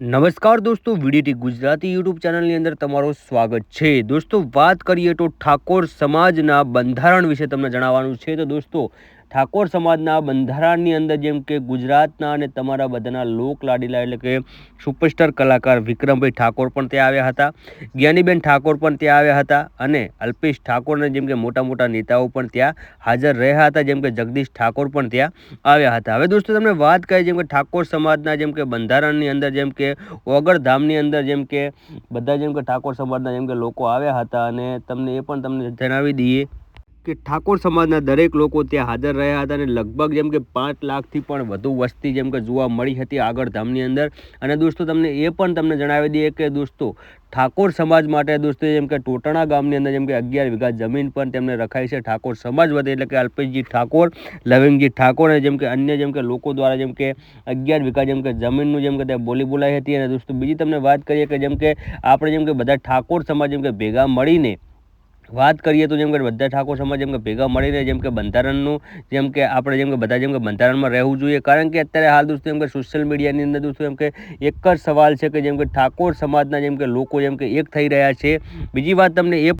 નમસ્કાર દોસ્તો, VDT Gujarati YouTube ચેનલની અંદર તમારું સ્વાગત છે. દોસ્તો, વાત કરીએ તો ઠાકોર સમાજના બંધારણ વિશે તમને જણાવવાનું છે. તો દોસ્તો ઠાકોર સમાજના બંધારણની અંદર જેમ કે ગુજરાતના અને તમારા બધાના લોક લાડીલા એટલે કે સુપરસ્ટાર કલાકાર વિક્રમભાઈ ઠાકોર પણ ત્યાં આવ્યા હતા, જ્ઞાનીબેન ઠાકોર પણ ત્યાં આવ્યા હતા અને અલ્પેશ ઠાકોરને જેમ કે મોટા મોટા નેતાઓ પણ ત્યાં હાજર રહ્યા હતા, જેમ કે જગદીશ ઠાકોર પણ ત્યાં આવ્યા હતા. હવે દોસ્તો તમને વાત કરીએ જેમ કે ઠાકોર સમાજના જેમ કે બંધારણની અંદર જેમ કે ઓગળધામની અંદર જેમ કે બધા જેમ કે ઠાકોર સમાજના જેમ કે લોકો આવ્યા હતા અને તમને એ પણ તમને જણાવી દઈએ કે ઠાકોર સમાજના દરેક લોકો ત્યાં હાજર રહ્યા હતા અને લગભગ જેમ કે પાંચ લાખથી પણ વધુ વસ્તી જેમ કે જોવા મળી હતી આગળ ધામની અંદર અને દોસ્તો તમને એ પણ તમને જણાવી દઈએ કે દોસ્તો ઠાકોર સમાજ માટે દોસ્તો જેમ કે ટોટણા ગામની અંદર જેમ કે અગિયાર વીઘા જમીન પણ તેમને રખાઈ છે ઠાકોર સમાજ વતી એટલે કે અલ્પેશજી ઠાકોર લવિંગજી ઠાકોર અને જેમ કે અન્ય જેમ કે લોકો દ્વારા જેમ કે અગિયાર વીઘા જેમ કે જમીનનું જેમ કે ત્યાં બોલી બોલાઈ હતી અને દોસ્તો બીજી તમને વાત કરીએ કે જેમ કે આપણે જેમ કે બધા ઠાકોર સમાજ જેમ કે ભેગા મળીને વાત કરીએ તો જેમ કે બધા ઠાકોર સમાજ જેમ કે ભેગા મળીને જેમ કે બંધારણનું, જેમ કે આપણે જેમ કે બધા જેમ કે બંધારણમાં રહેવું જોઈએ. કારણ કે અત્યારે હાલ દોસ્તો એમ કે સોશિયલ મીડિયાની અંદર દોસ્તો એમ કે એક જ સવાલ છે કે જેમ કે ઠાકોર સમાજના જેમ કે લોકો જેમ કે એક થઈ રહ્યા છે. બીજી વાત તમને એ